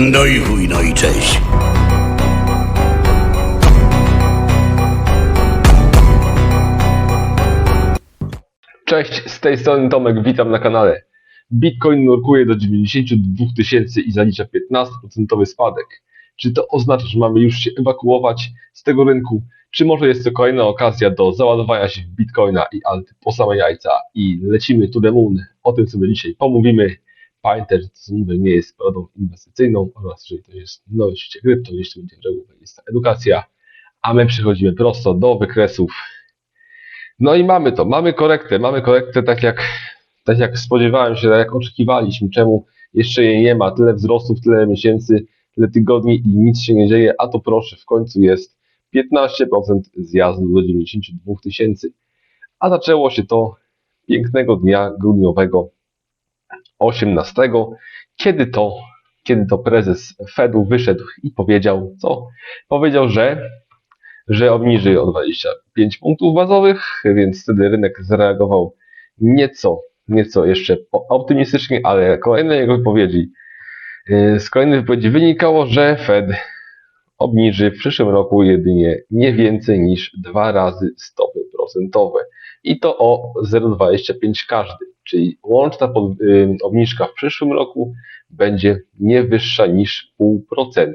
No i chuj, no i cześć. Cześć, z tej strony Tomek, witam na kanale. Bitcoin nurkuje do 92 tysięcy i zalicza 15% spadek. Czy to oznacza, że mamy już się ewakuować z tego rynku? Czy może jest to kolejna okazja do załadowania się w Bitcoina i alty po same jajca i lecimy to the moon? O tym sobie dzisiaj pomówimy. Pamiętaj, że to nie jest poradą inwestycyjną oraz że to jest nowe świecie krypto, jeśli będzie reguła, jest to edukacja. A my przechodzimy prosto do wykresów. No i mamy to, mamy korektę, mamy korektę tak jak, tak jak spodziewałem się, tak jak oczekiwaliśmy, czemu jeszcze jej nie ma, tyle wzrostów, tyle miesięcy, tyle tygodni i nic się nie dzieje, a to proszę, w końcu jest 15% zjazdu do 92 tysięcy. A zaczęło się to pięknego dnia grudniowego 18, kiedy to, kiedy to prezes Fedu wyszedł i powiedział, co? Powiedział, że że obniży o 25 punktów bazowych, więc wtedy rynek zareagował nieco, nieco jeszcze optymistycznie, ale kolejne jego wypowiedzi, yy, z kolejnych wypowiedzi wynikało, że Fed obniży w przyszłym roku jedynie nie więcej niż dwa razy stopy procentowe i to o 0,25 każdy, czyli łączna pod, yy, obniżka w przyszłym roku będzie nie wyższa niż 0,5%.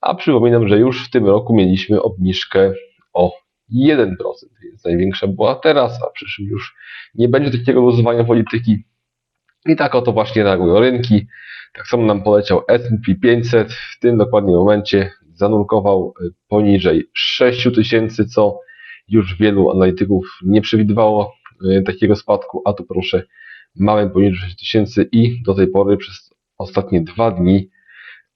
A przypominam, że już w tym roku mieliśmy obniżkę o 1%, więc największa była teraz, a w przyszłym już nie będzie takiego luzowania polityki. I tak oto właśnie reagują rynki. Tak samo nam poleciał S&P 500. W tym dokładnie momencie zanurkował poniżej 6000, co już wielu analityków nie przewidywało takiego spadku, a tu proszę, mamy poniżej 6000 i do tej pory przez ostatnie dwa dni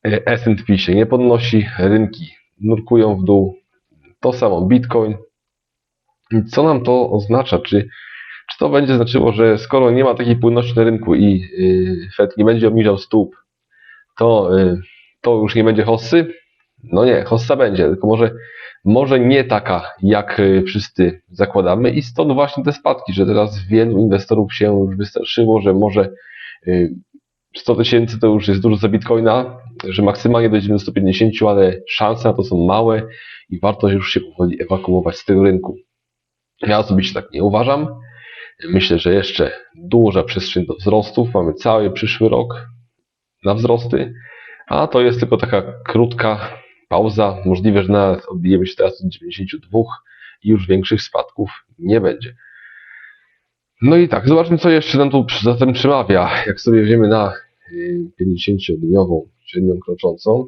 S&P się nie podnosi, rynki nurkują w dół. To samo Bitcoin. Co nam to oznacza? Czy, czy to będzie znaczyło, że skoro nie ma takiej płynności na rynku i yy, Fed nie będzie obniżał stóp, to, to już nie będzie hossy? No nie, hossa będzie, tylko może, może nie taka, jak yy, wszyscy zakładamy i stąd właśnie te spadki, że teraz wielu inwestorów się już wystraszyło, że może yy, 100 tysięcy to już jest dużo za bitcoina, że maksymalnie dojdziemy do 150, ale szanse na to są małe i warto już się powoli ewakuować z tego rynku. Ja osobiście tak nie uważam. Myślę, że jeszcze duża przestrzeń do wzrostów. Mamy cały przyszły rok na wzrosty, a to jest tylko taka krótka pauza. Możliwe, że nawet odbijemy się teraz do 92 i już większych spadków nie będzie. No i tak, zobaczmy co jeszcze nam tu zatem przemawia. Jak sobie wiemy na 50-dniową średnią kroczącą,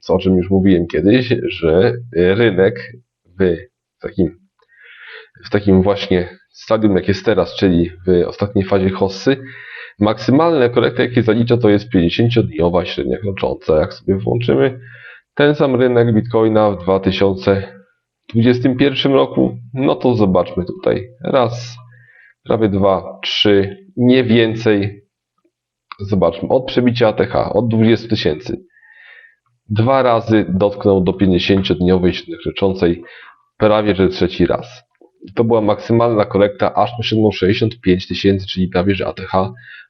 co o czym już mówiłem kiedyś, że rynek w takim, w takim właśnie stadium, jak jest teraz, czyli w ostatniej fazie hossy, maksymalne korekty, jakie zalicza, to jest 50-dniowa średnia krocząca. Jak sobie włączymy ten sam rynek Bitcoina w 2021 roku, no to zobaczmy tutaj. Raz, prawie dwa, trzy, nie więcej. Zobaczmy, od przebicia ATH, od 20 tysięcy. Dwa razy dotknął do 50-dniowej średniokrzyczącej, prawie że trzeci raz. To była maksymalna korekta, aż osiągnął 65 tysięcy, czyli prawie że ATH.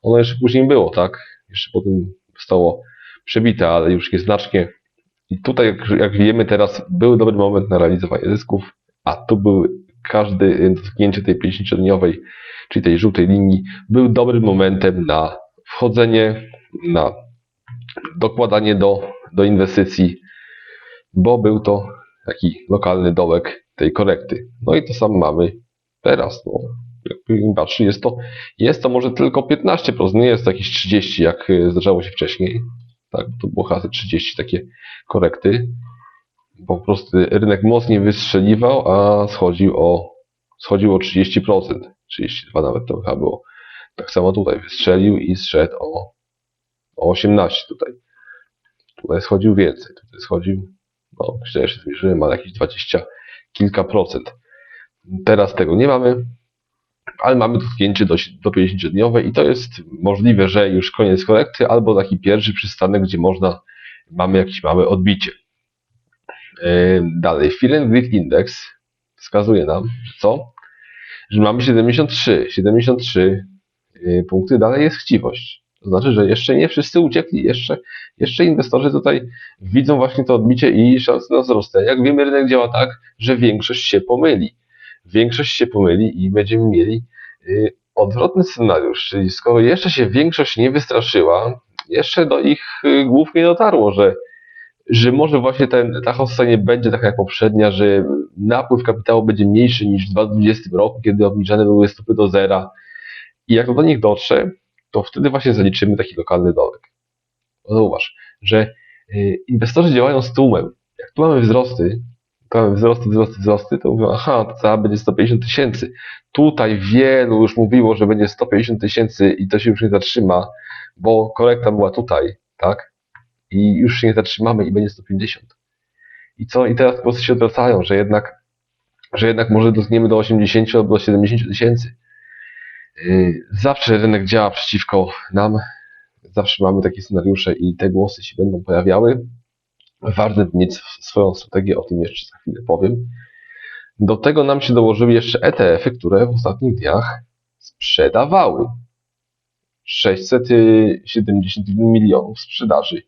Ono jeszcze później było, tak? Jeszcze potem zostało przebite, ale już nieznacznie. I tutaj, jak, jak wiemy teraz, był dobry moment na realizowanie zysków, a tu był każdy dotknięcie tej 50-dniowej, czyli tej żółtej linii, był dobrym momentem na wchodzenie, na dokładanie do, do inwestycji, bo był to taki lokalny dołek tej korekty. No i to samo mamy teraz. No. Patrzy, jest to, jest to może tylko 15%, nie jest to jakieś 30%, jak zdarzało się wcześniej. Tak, to było hasy 30 takie korekty. Po prostu rynek mocniej wystrzeliwał, a schodził o, schodził o 30%. 32 nawet to chyba było. Tak samo tutaj wystrzelił i zszedł o, o 18 tutaj. Tutaj schodził więcej. Tutaj schodził, no źle się zmierzyłem, ale jakieś 20 kilka procent. Teraz tego nie mamy, ale mamy dotknięcie do, do 50-dniowe i to jest możliwe, że już koniec korekty albo taki pierwszy przystanek, gdzie można, mamy jakieś małe odbicie. Yy, dalej, Fear and Greed Index wskazuje nam, że co? Że mamy 73. 73 yy, punkty, dalej jest chciwość. To znaczy, że jeszcze nie wszyscy uciekli, jeszcze, jeszcze inwestorzy tutaj widzą właśnie to odbicie i szanse na wzrost. Jak wiemy, rynek działa tak, że większość się pomyli. Większość się pomyli i będziemy mieli y, odwrotny scenariusz, czyli skoro jeszcze się większość nie wystraszyła, jeszcze do ich y, głów nie dotarło, że, że może właśnie ten, ta hossa nie będzie taka jak poprzednia, że napływ kapitału będzie mniejszy niż w 2020 roku, kiedy obniżane były stopy do zera. I jak to do nich dotrze, to wtedy właśnie zaliczymy taki lokalny dołek. Zauważ, że y, inwestorzy działają z tłumem. Jak tu mamy wzrosty, tu mamy wzrosty, wzrosty, wzrosty, to mówią, aha, to cała będzie 150 tysięcy. Tutaj wielu już mówiło, że będzie 150 tysięcy i to się już nie zatrzyma, bo korekta była tutaj, tak? I już się nie zatrzymamy i będzie 150. I co? I teraz po prostu się odwracają, że jednak, że jednak może dotkniemy do 80 albo do 70 tysięcy. Yy, Zawsze rynek działa przeciwko nam. Zawsze mamy takie scenariusze i te głosy się będą pojawiały. Warto mieć swoją strategię, o tym jeszcze za chwilę powiem. Do tego nam się dołożyły jeszcze ETF-y, które w ostatnich dniach sprzedawały. 671 milionów sprzedaży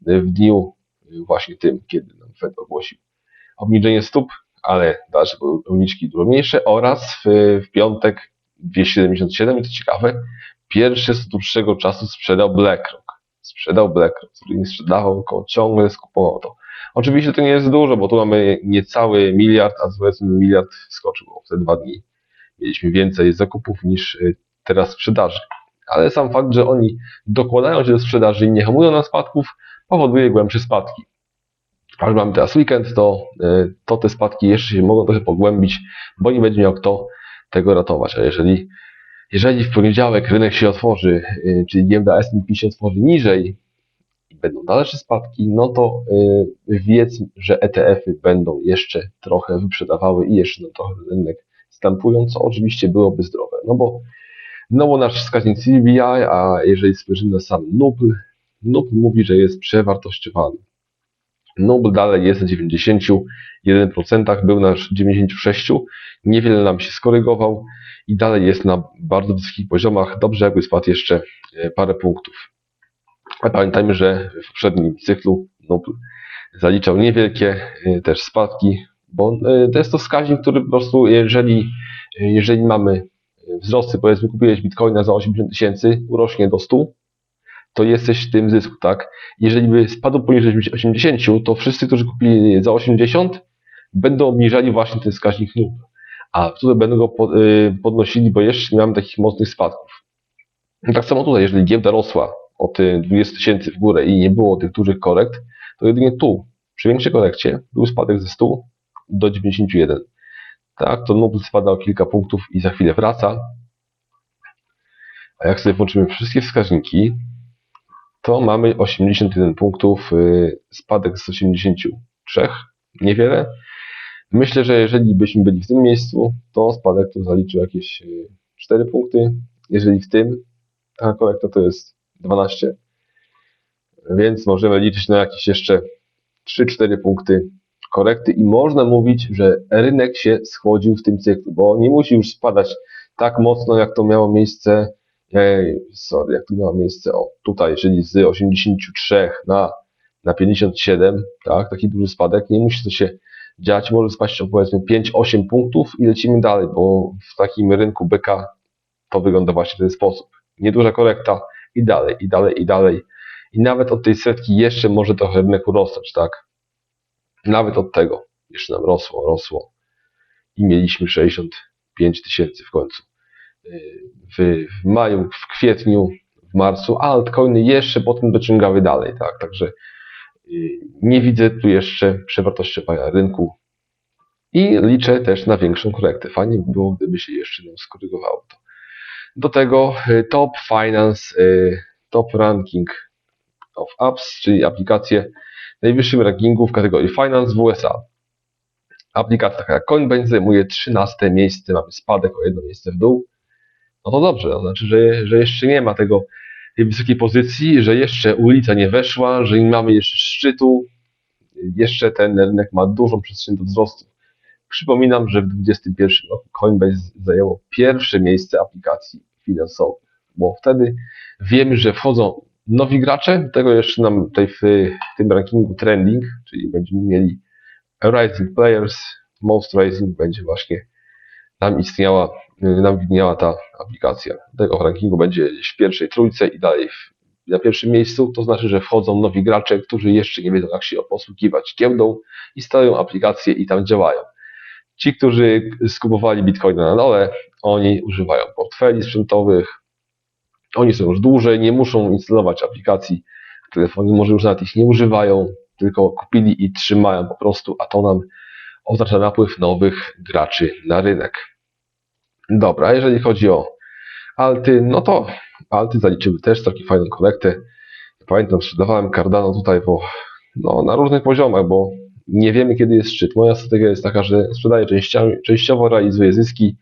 w dniu właśnie tym, kiedy nam Fed ogłosił obniżenie stóp, ale dalsze obniżki dużo mniejsze oraz w, w piątek 277 i to ciekawe, pierwszy z dłuższego czasu sprzedał BlackRock. Sprzedał BlackRock, który nie sprzedawał, tylko ciągle skupował to. Oczywiście to nie jest dużo, bo tu mamy niecały miliard, a powiedzmy miliard wskoczył w te dwa dni. Mieliśmy więcej zakupów niż y, teraz sprzedaży. Ale sam fakt, że oni dokładają się do sprzedaży i nie hamują na spadków, powoduje głębsze spadki. Ale mamy teraz weekend, to, y, to te spadki jeszcze się mogą trochę pogłębić, bo nie będzie miał kto tego ratować. A jeżeli, jeżeli w poniedziałek rynek się otworzy, y, czyli giełda S&P się otworzy niżej i będą dalsze spadki, no to y, wiedz, że ETF-y będą jeszcze trochę wyprzedawały i jeszcze trochę rynek stampują, co oczywiście byłoby zdrowe. No bo, no bo nasz wskaźnik CBI, a jeżeli spojrzymy na sam NUBL, NUBL mówi, że jest przewartościowany. Nobel dalej jest na 91%, był na 96%, niewiele nam się skorygował i dalej jest na bardzo wysokich poziomach. Dobrze, jakby spadł jeszcze e, parę punktów. A pamiętajmy, że w poprzednim cyklu Nobel zaliczał niewielkie e, też spadki, bo e, to jest to wskaźnik, który po prostu, jeżeli, jeżeli mamy wzrosty, powiedzmy kupiłeś bitcoina za 80 tysięcy, urośnie do 100, to jesteś w tym zysku, tak? Jeżeli by spadł poniżej 80, to wszyscy, którzy kupili za 80, będą obniżali właśnie ten wskaźnik NUP. A tutaj będą go podnosili, bo jeszcze nie mamy takich mocnych spadków. Tak samo tutaj, jeżeli giełda rosła od 20 tysięcy w górę i nie było tych dużych korekt, to jedynie tu, przy większej korekcie, był spadek ze 100 do 91. Tak, to NUP spada o kilka punktów i za chwilę wraca. A jak sobie włączymy wszystkie wskaźniki, to mamy 81 punktów, y, spadek z 83, niewiele. Myślę, że jeżeli byśmy byli w tym miejscu, to spadek tu zaliczył jakieś 4 punkty. Jeżeli w tym, ta korekta to jest 12. Więc możemy liczyć na jakieś jeszcze 3-4 punkty korekty i można mówić, że rynek się schodził w tym cyklu, bo nie musi już spadać tak mocno, jak to miało miejsce Ej, sorry, jak to miało miejsce, o, tutaj, czyli z 83 na, na 57, tak, taki duży spadek, nie musi to się dziać, może spaść o powiedzmy 5-8 punktów i lecimy dalej, bo w takim rynku BK to wygląda właśnie w ten sposób. Nieduża korekta i dalej, i dalej, i dalej. I nawet od tej setki jeszcze może trochę rynek urosnąć, tak? Nawet od tego jeszcze nam rosło, rosło. I mieliśmy 65 tysięcy w końcu w, w maju, w kwietniu, w marcu, a altcoiny jeszcze potem dociągały dalej, tak, także y, nie widzę tu jeszcze przewartościowania rynku i liczę też na większą korektę. Fajnie by było, gdyby się jeszcze nam skorygowało to. Do tego y, Top Finance, y, Top Ranking of Apps, czyli aplikacje w najwyższym rankingu w kategorii Finance w USA. Aplikacja taka jak Coinbase zajmuje 13 miejsce, mamy spadek o jedno miejsce w dół no to dobrze, to znaczy, że, że jeszcze nie ma tego tej wysokiej pozycji, że jeszcze ulica nie weszła, że nie mamy jeszcze szczytu, jeszcze ten rynek ma dużą przestrzeń do wzrostu. Przypominam, że w 2021 roku Coinbase zajęło pierwsze miejsce aplikacji finansowych bo wtedy wiemy, że wchodzą nowi gracze, tego jeszcze nam tutaj w, w tym rankingu trending, czyli będziemy mieli Rising Players, Most Rising będzie właśnie nam istniała, nam widniała ta aplikacja. Tego w rankingu będzie w pierwszej trójce i dalej w, na pierwszym miejscu, to znaczy, że wchodzą nowi gracze, którzy jeszcze nie wiedzą, jak się posługiwać giełdą i stawiają aplikacje i tam działają. Ci, którzy skupowali bitcoina na dole, oni używają portfeli sprzętowych, oni są już dłużej, nie muszą instalować aplikacji w telefonie, może już nawet ich nie używają, tylko kupili i trzymają po prostu, a to nam oznacza napływ nowych graczy na rynek. Dobra, jeżeli chodzi o alty, no to alty zaliczyły też taką fajną kolektę. Pamiętam, sprzedawałem Cardano tutaj po, no, na różnych poziomach, bo nie wiemy kiedy jest szczyt. Moja strategia jest taka, że sprzedaję częściowo, realizuję zyski.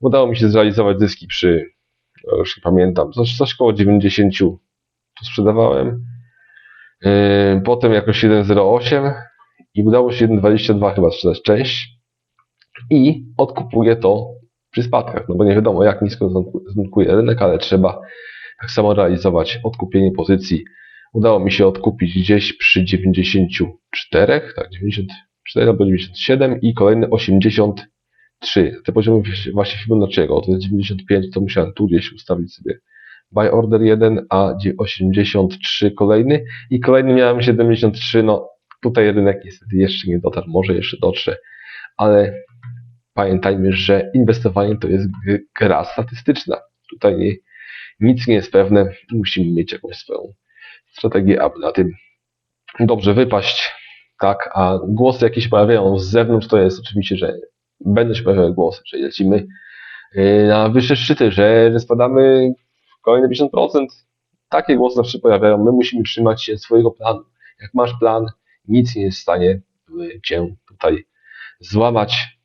Udało mi się zrealizować zyski przy, no, już nie pamiętam, coś, coś koło 90 tu sprzedawałem. Yy, Potem jakoś 1,08 i udało się 1,22 chyba sprzedać część i odkupuję to przy spadkach, no bo nie wiadomo jak nisko znutkuje rynek, ale trzeba tak samo realizować odkupienie pozycji. Udało mi się odkupić gdzieś przy 94, tak 94 albo 97 i kolejne 83. Te poziomy właśnie Fibonacciego, to jest 95, to musiałem tu gdzieś ustawić sobie buy order 1, a 83 kolejny i kolejny miałem 73, no tutaj rynek niestety jeszcze nie dotarł, może jeszcze dotrze, ale pamiętajmy, że inwestowanie to jest gra statystyczna. Tutaj nic nie jest pewne, musimy mieć jakąś swoją strategię, aby na tym dobrze wypaść, tak, a głosy jakieś się pojawiają z zewnątrz, to jest oczywiście, że będą się pojawiały głosy, że lecimy yy, na wyższe szczyty, że, spadamy kolejne 50%. Takie głosy zawsze pojawiają. My musimy trzymać się swojego planu. Jak masz plan, nic nie jest w stanie y, cię tutaj złamać.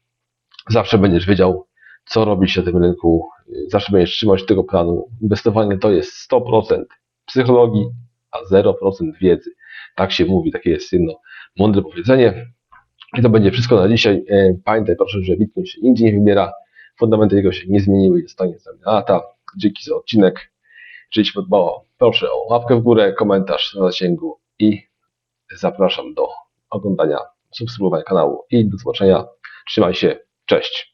Zawsze będziesz wiedział, co robić na tym rynku. Zawsze będziesz trzymać tego planu. Inwestowanie to jest 100% psychologii, a 0% wiedzy. Tak się mówi, takie jest jedno mądre powiedzenie. I to będzie wszystko na dzisiaj. E, Pamiętaj proszę, że Bitcoin się nigdzie nie wybiera. Fundamenty jego się nie zmieniły i zostanie z nami na lata. Dzięki za odcinek. Jeżeli Ci podobało, proszę o łapkę w górę, komentarz na zasięgu i zapraszam do oglądania, subskrybowania kanału i do zobaczenia. Trzymaj się, cześć.